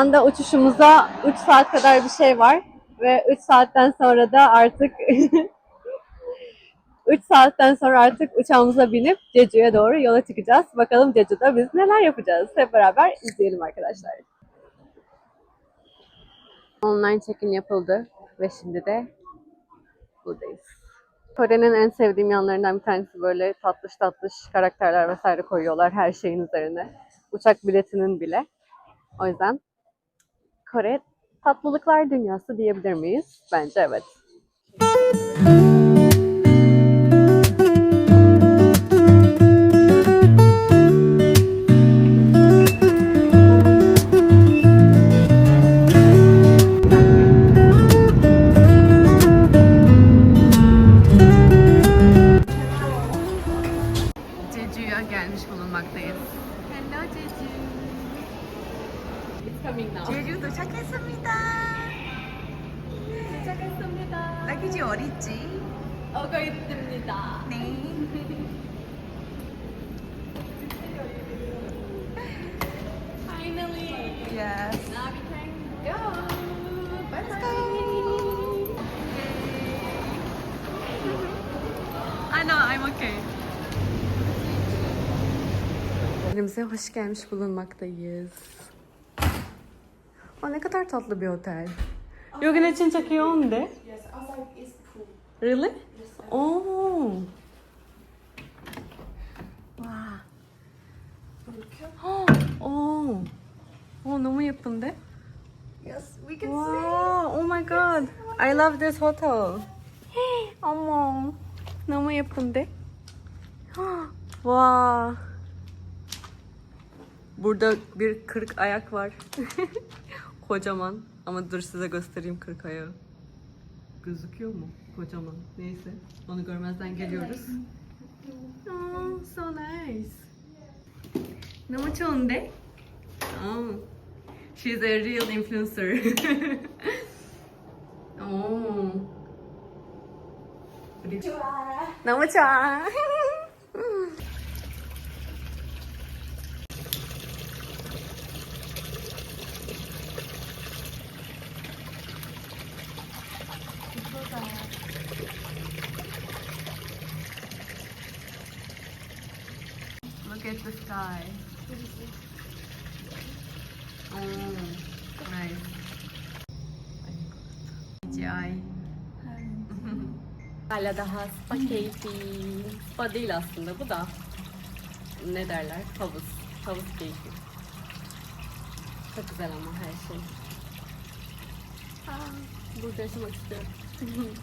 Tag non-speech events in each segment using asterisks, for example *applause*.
Anda uçuşumuza 3 saat kadar bir şey var. Ve 3 saatten sonra da artık *laughs* 3 saatten sonra artık uçağımıza binip Jeju'ya doğru yola çıkacağız. Bakalım Jeju'da biz neler yapacağız. Hep beraber izleyelim arkadaşlar. Online check-in yapıldı ve şimdi de buradayız. Kore'nin en sevdiğim yanlarından bir tanesi böyle tatlış tatlış karakterler vesaire koyuyorlar her şeyin üzerine. Uçak biletinin bile. O yüzden Kore tatlılıklar dünyası diyebilir miyiz? Bence evet. 딸기지 어딨지? 오고 있습니다. 네. Finally. Yes. Now we can go. Bye Let's bye. *laughs* I know, I'm okay. Elimize hoş gelmiş bulunmaktayız. O ne kadar tatlı bir otel. 여기는 진짜 귀여운데? Yes, outside is pool. Really? Oh. 와. 어. 어, 너무 예쁜데? Yes, we can Wow, oh my god. I love this hotel. 어머. 너무 예쁜데? 와. Burada bir kırk ayak var. *laughs* Kocaman. Ama dur size göstereyim kırk ayağı. Gözüküyor mu? Kocaman. Neyse. Onu görmezden geliyoruz. Oh, so nice. Namaçonde. Oh. She's a real influencer. *laughs* oh. Namaçon. *laughs* sky. Oh, nice. CGI. Hala daha spa keyfi. Spa değil aslında bu da. Ne derler? Havuz. Havuz keyfi. Çok güzel ama her şey. Aa, burada yaşamak istiyorum. *laughs*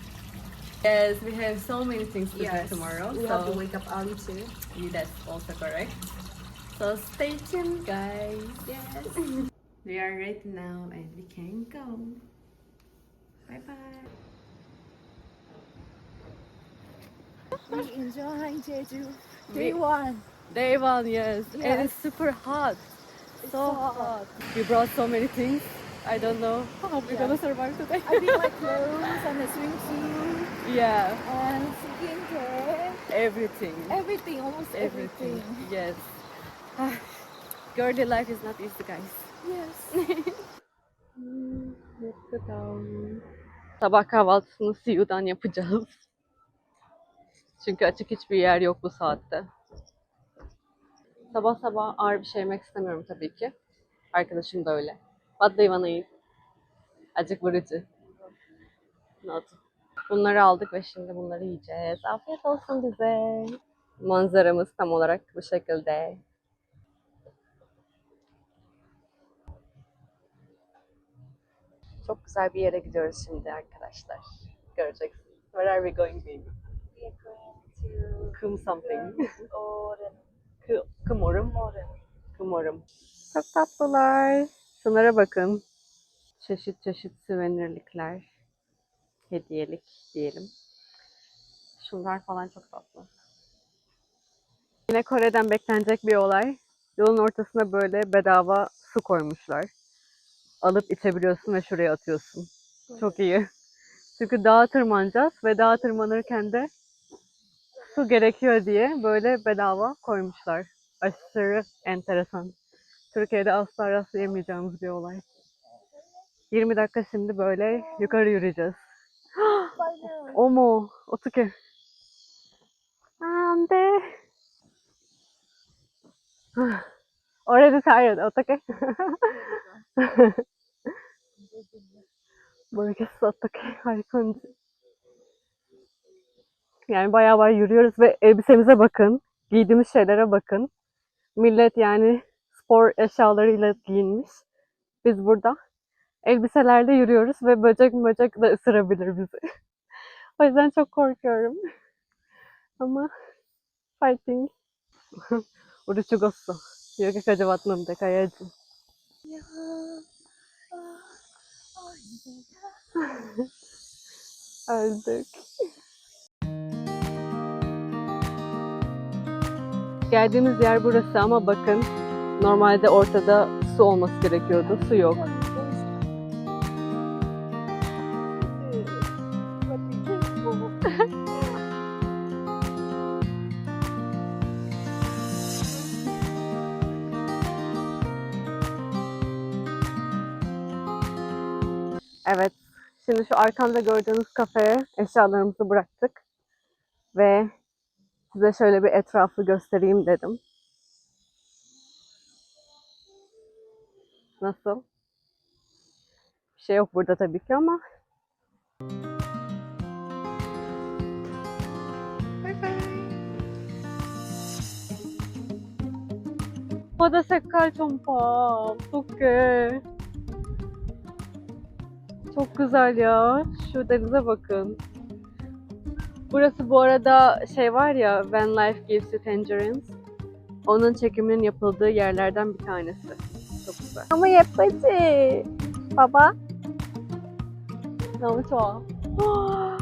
yes, we have so many things to do tomorrow. We so have to wake up early too. That's also correct. So stay tuned, guys. Yes. *laughs* we are ready now and we can go. Bye bye. We enjoy Jeju. We- Day one. Day one, yes. And Yes. it's super hot. It's So hot. We brought so many things. I don't know how we're Yeah. gonna survive today. I bring my clothes and a swimsuit yeah, and skincare. everything. Everything, almost Everything. everything. Yes. Girly life is not easy, guys. Yes. *laughs* Sabah kahvaltısını CU'dan yapacağız. Çünkü açık hiçbir yer yok bu saatte. Sabah sabah ağır bir şey yemek istemiyorum tabii ki. Arkadaşım da öyle. What do you wanna eat? Acık vurucu. Not. Bunları aldık ve şimdi bunları yiyeceğiz. Afiyet olsun bize. Manzaramız tam olarak bu şekilde. Çok güzel bir yere gidiyoruz şimdi arkadaşlar. Göreceksiniz. Where are we going baby? We are going to Kum something. Kımorum. Oren. Kımorum. Çok tatlılar. Şunlara bakın. Çeşit çeşit süvenirlikler. Hediyelik diyelim. Şunlar falan çok tatlı. Yine Kore'den beklenecek bir olay. Yolun ortasına böyle bedava su koymuşlar alıp içebiliyorsun ve şuraya atıyorsun. Evet. Çok iyi. Çünkü dağa tırmanacağız ve dağa tırmanırken de su gerekiyor diye böyle bedava koymuşlar. Aşırı enteresan. Türkiye'de asla rastlayamayacağımız bir olay. 20 dakika şimdi böyle yukarı yürüyeceğiz. *gasps* o mu? Otuke. Ande. *sighs* Already tired. Otuke. *laughs* *laughs* Burgers sattık harikaymış. Yani bayağı bayağı yürüyoruz ve elbisemize bakın. Giydiğimiz şeylere bakın. Millet yani spor eşyalarıyla giyinmiş. Biz burada elbiselerde yürüyoruz ve böcek böcek de ısırabilir bizi. *laughs* o yüzden çok korkuyorum. *laughs* Ama fighting. Uruçugosu. Yok acaba atmam da kayacım. *laughs* Öldük. Geldiğimiz yer burası ama bakın normalde ortada su olması gerekiyordu. Su yok. Şimdi şu arkamda gördüğünüz kafeye eşyalarımızı bıraktık. Ve size şöyle bir etrafı göstereyim dedim. Nasıl? Bir şey yok burada tabii ki ama. Bye bye. Podes secar un poco, ¿tú? Çok güzel ya. Şu denize bakın. Burası bu arada şey var ya When Life Gives You Tangerines. Onun çekiminin yapıldığı yerlerden bir tanesi. Çok güzel. Ama yapıcı. Baba. Namu çoğal. *gasps*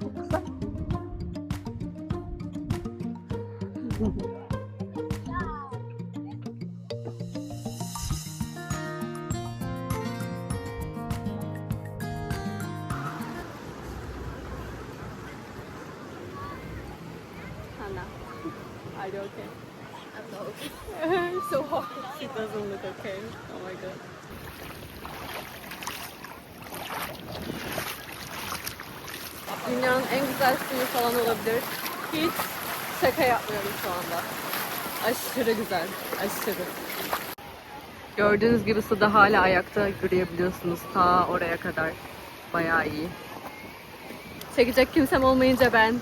Çok güzel. *laughs* look okay. Oh my god. Dünyanın en güzel suyu falan olabilir. Hiç şaka yapmıyorum şu anda. Aşırı güzel. Aşırı. Gördüğünüz gibi suda hala ayakta yürüyebiliyorsunuz. Ta oraya kadar. Bayağı iyi. Çekecek kimsem olmayınca ben.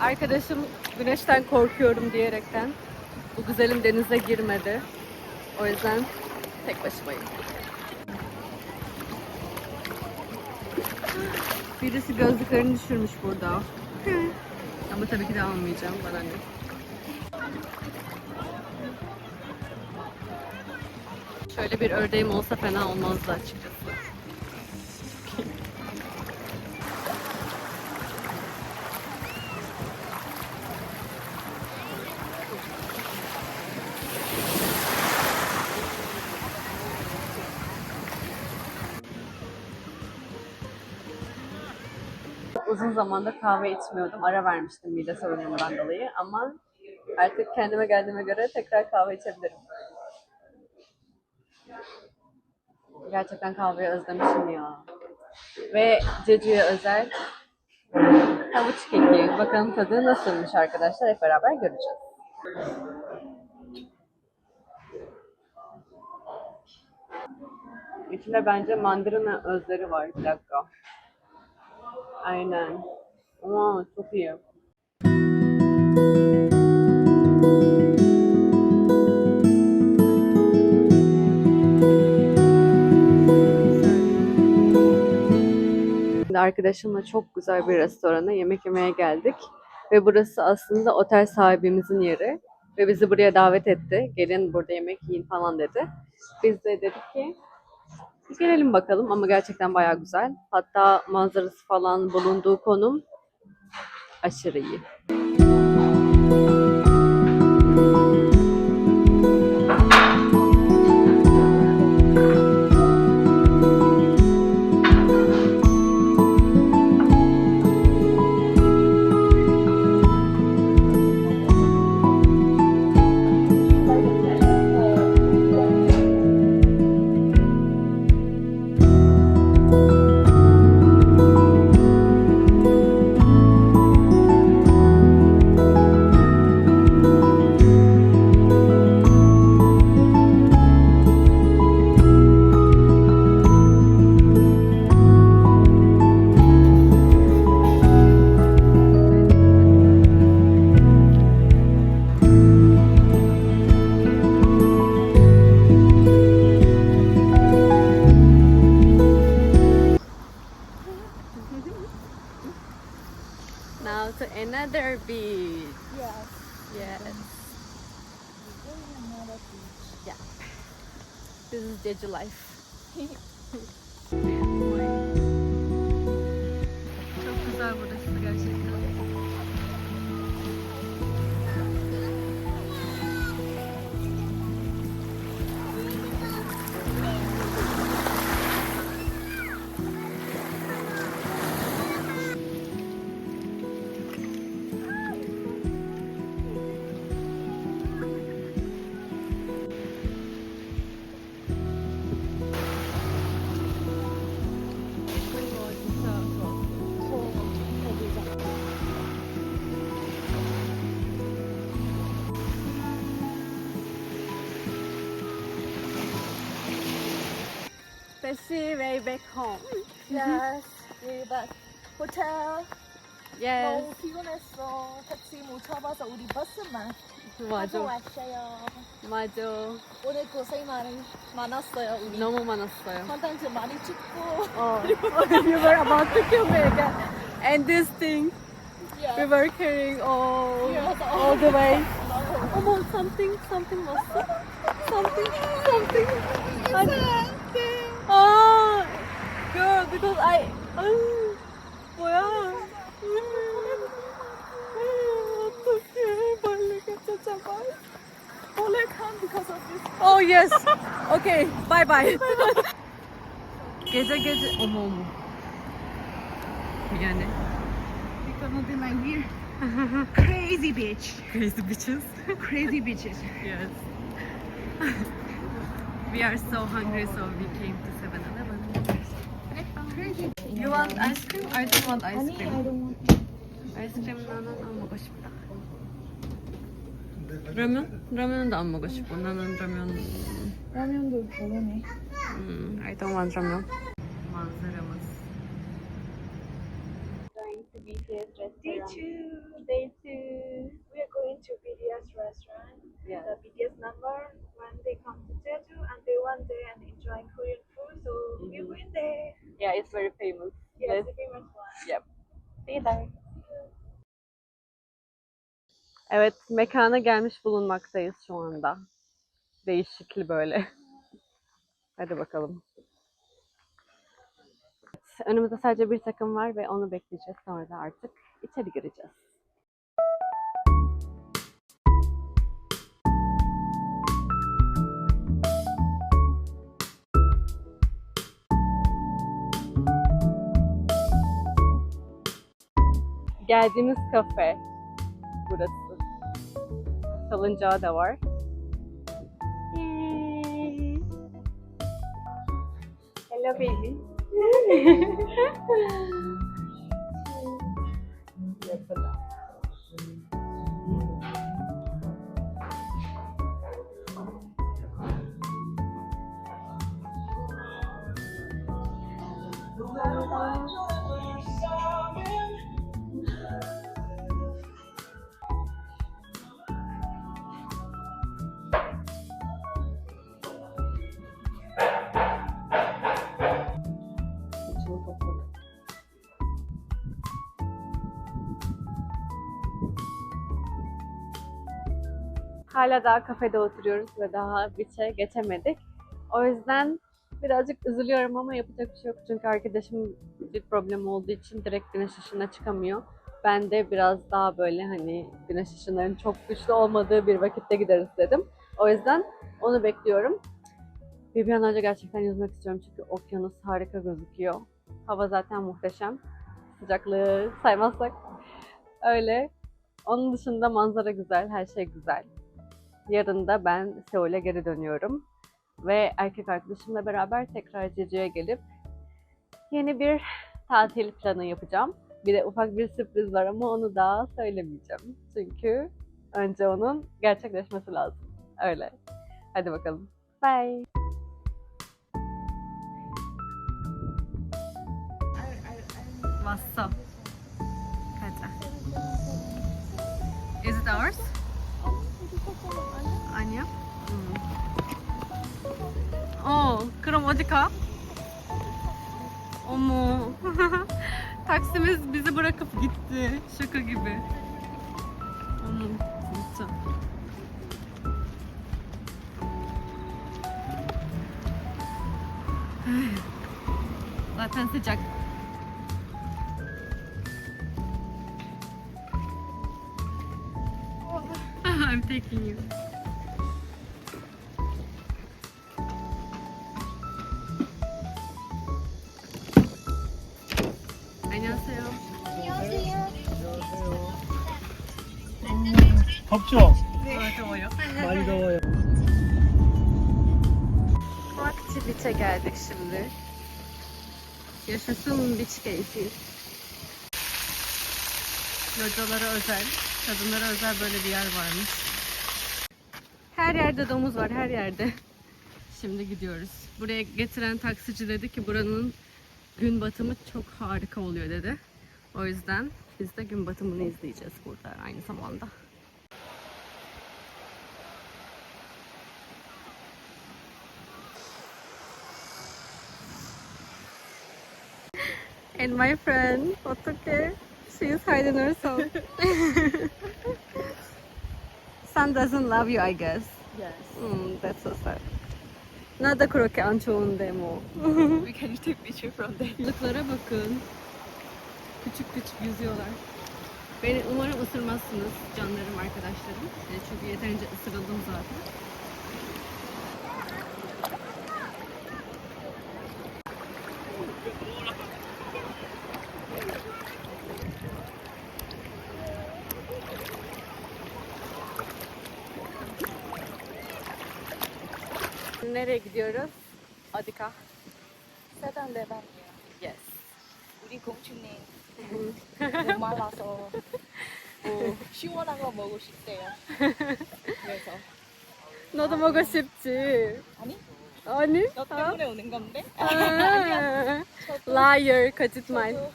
Arkadaşım güneşten korkuyorum diyerekten bu güzelim denize girmedi. O yüzden tek başımayım. Birisi gözlüklerini düşürmüş burada. Ama tabii ki de almayacağım bana ne. Şöyle bir ördeğim olsa fena olmazdı açıkçası. Uzun zamandır kahve içmiyordum. Ara vermiştim mide sorunumdan dolayı ama artık kendime geldiğime göre tekrar kahve içebilirim. Gerçekten kahveyi özlemişim ya. Ve Cecu'ya özel havuç keki. Bakalım tadı nasılmış arkadaşlar. Hep beraber göreceğiz. İçinde bence mandalina özleri var. Bir dakika. Aynen. Ama çok iyi. Şimdi arkadaşımla çok güzel bir restorana yemek yemeye geldik. Ve burası aslında otel sahibimizin yeri. Ve bizi buraya davet etti. Gelin burada yemek yiyin falan dedi. Biz de dedik ki gelelim bakalım ama gerçekten bayağı güzel. Hatta manzarası falan bulunduğu konum aşırı iyi. Another beach. Yes. Yes. Another beach. Yeah. This is Jeju life. *laughs* Especially way back home. Yes. We back. 호텔. Yes. 너무 피곤했어. 택시 못 잡아서 우리 버스만 타고 맞아. 왔어요. 맞아. 오늘 고생 많이 많았어요. 우리 너무 많았어요. 컨텐츠 많이 찍고. Oh, *laughs* you were about to kill me again. And this thing, we Yeah. were carrying all, Yes, all the way. *laughs* 너무 어머, something, something 왔어? Something, something. 아니, Ah, girl, because I. Ah, wow. Oh yes. Okay. Bye bye. gece gece omu omu. Yani. We're gonna be crazy bitch. Crazy bitches. crazy bitches. yes. We are so hungry, so we came to 7-Eleven. Crazy. You want ice cream? I don't want ice cream. I don't want. 아이스크림 나는 안 먹고 싶다. 라면? 라면도 안 먹고 싶어. 나는 라면. 라면도 별로네. 음, I don't want 라면. Famous. Yes, the famous one. Yep. See you there. Evet, mekana gelmiş bulunmaktayız şu anda. Değişikli böyle. *laughs* Hadi bakalım. Evet, Önümüzde sadece bir takım var ve onu bekleyeceğiz. Sonra da artık içeri gireceğiz. Geldiğimiz kafe burası. Salıncağı da var. Hello baby. *laughs* Hala daha kafede oturuyoruz ve daha biçe geçemedik. O yüzden birazcık üzülüyorum ama yapacak bir şey yok. Çünkü arkadaşım bir problem olduğu için direkt güneş ışığına çıkamıyor. Ben de biraz daha böyle hani güneş ışınlarının çok güçlü olmadığı bir vakitte gideriz dedim. O yüzden onu bekliyorum. Bir bir an önce gerçekten yüzmek istiyorum çünkü okyanus harika gözüküyor. Hava zaten muhteşem. Sıcaklığı saymazsak. Öyle. Onun dışında manzara güzel, her şey güzel. Yarın da ben Seul'e geri dönüyorum. Ve erkek arkadaşımla beraber tekrar Cece'ye gelip yeni bir tatil planı yapacağım. Bir de ufak bir sürpriz var ama onu daha söylemeyeceğim. Çünkü önce onun gerçekleşmesi lazım. Öyle. Hadi bakalım. Bye. What's up? Is it ours? 아니야? 응. 어, 그럼 어디 가? 어머. Taksimiz bizi bırakıp gitti. Şaka gibi. Aman 진짜. Zaten sıcak. I'm taking you. 안녕하세요. 덥죠? 아, 더워요. 많이 더워요. Vakti Beach'e geldik şimdi. Yaşasın beach keyfi. Localara özel, kadınlara özel böyle bir yer varmış. yerde domuz var her yerde. Şimdi gidiyoruz. Buraya getiren taksici dedi ki buranın gün batımı çok harika oluyor dedi. O yüzden biz de gün batımını izleyeceğiz burada aynı zamanda. And my friend, Otoke, she is hiding herself. *laughs* Sun doesn't love you, I guess. Yes. Mm, that's so sad. Not the croque anchoon demo. *laughs* We can take picture from there. Balıklara bakın. Küçük küçük yüzüyorlar. Beni umarım ısırmazsınız canlarım arkadaşlarım. E, çünkü yeterince ısırıldım zaten. Nereye gidiyoruz? Adika. 세단 대박. Yes. 우리 공주님 못 말라서 뭐 시원한 거 먹고 싶대요. 그래서 너도 먹고 싶지? 아니 아니? 너 때문에 오는 건데. 아, *laughs* 저도 liar, 거짓말. 저도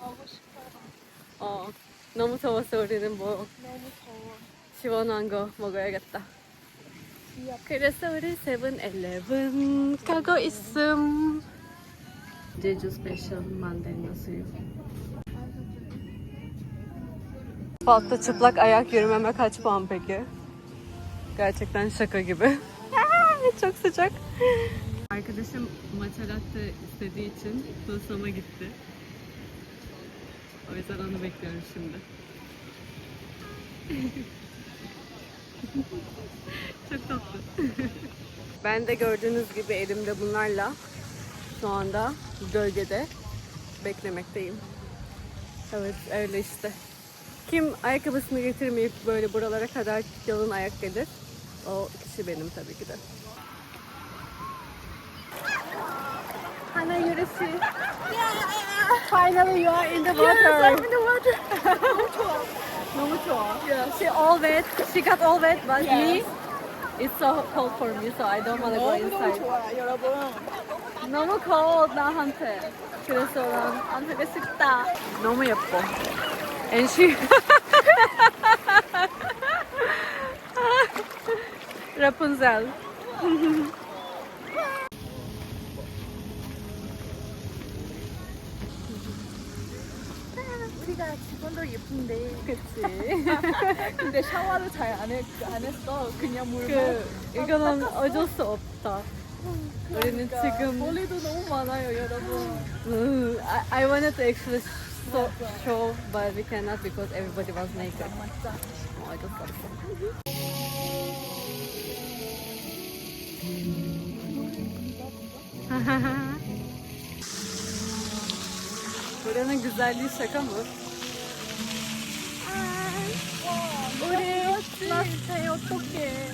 하고 싶어요. 어, 너무 더워서 우리는 뭐 너무 더워. 시원한 거 먹어야겠다. 귀엽. 그래서 우리 세븐일레븐 가고 있음. 제주 스페셜 만darina suyu. Balıkta çıplak ayak yürümeme kaç puan peki? Gerçekten şaka gibi. *laughs* Çok sıcak. Arkadaşım matcha latte istediği için Susam'a gitti. O yüzden onu bekliyorum şimdi. *laughs* *laughs* Çok tatlı. ben de gördüğünüz gibi elimde bunlarla şu anda gölgede beklemekteyim. Evet öyle işte. Kim ayakkabısını getirmeyip böyle buralara kadar yalın ayak gelir? O kişi benim tabii ki de. Hana yürüsü. Finally you are in the water. I'm in the water. *laughs* 너무 좋아. She all wet. She got all wet, but Yes. me, it's so cold for me, so I don't want to go 너무 너무 inside. 좋아 여러분. 너무 cold 나한테. 그래서 난 안 하고 싶다. 너무 예뻐. And she. *laughs* Rapunzel. *laughs* 기본도 예쁜데 그치. *laughs* 근데 샤워를 잘 안 안 했어. 그냥 물만. 그, 이거는 어쩔 수 없다. 우리는 그러니까 지금 머리도 너무 많아요, 여러분. Mm, I, I wanted to actually so, show, but we cannot because everybody was naked. 맞자. Oh, I just got some. Buranın güzelliği şaka mı? 우리 났어요, 어떡해.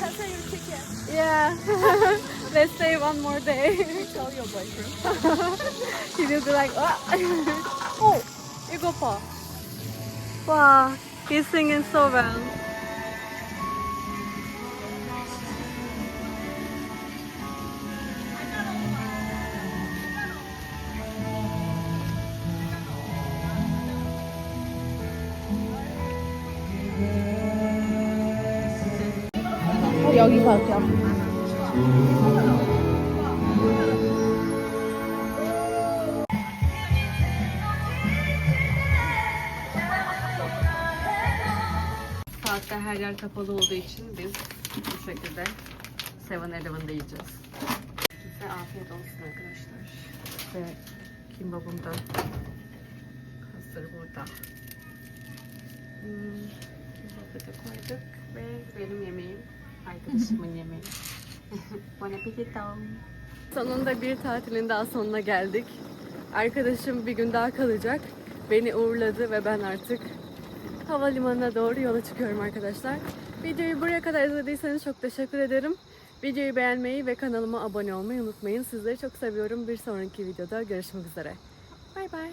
가세요, 티켓. Yeah. *laughs* Let's stay one more day. Tell your boyfriend. He will be like, oh. *laughs* 어, 이거 봐. 와, he's singing so well. bakacağım. Parkta her yer kapalı olduğu için biz bu şekilde 7-Eleven'da yiyeceğiz. Size afiyet olsun arkadaşlar. Ve kimbabım da hazır burada. Hmm, burada koyduk ve benim yemeğim arkadaşımın yemeği. *laughs* Bon appetito. Sonunda bir tatilin daha sonuna geldik. Arkadaşım bir gün daha kalacak. Beni uğurladı ve ben artık havalimanına doğru yola çıkıyorum arkadaşlar. Videoyu buraya kadar izlediyseniz çok teşekkür ederim. Videoyu beğenmeyi ve kanalıma abone olmayı unutmayın. Sizleri çok seviyorum. Bir sonraki videoda görüşmek üzere. Bay bay.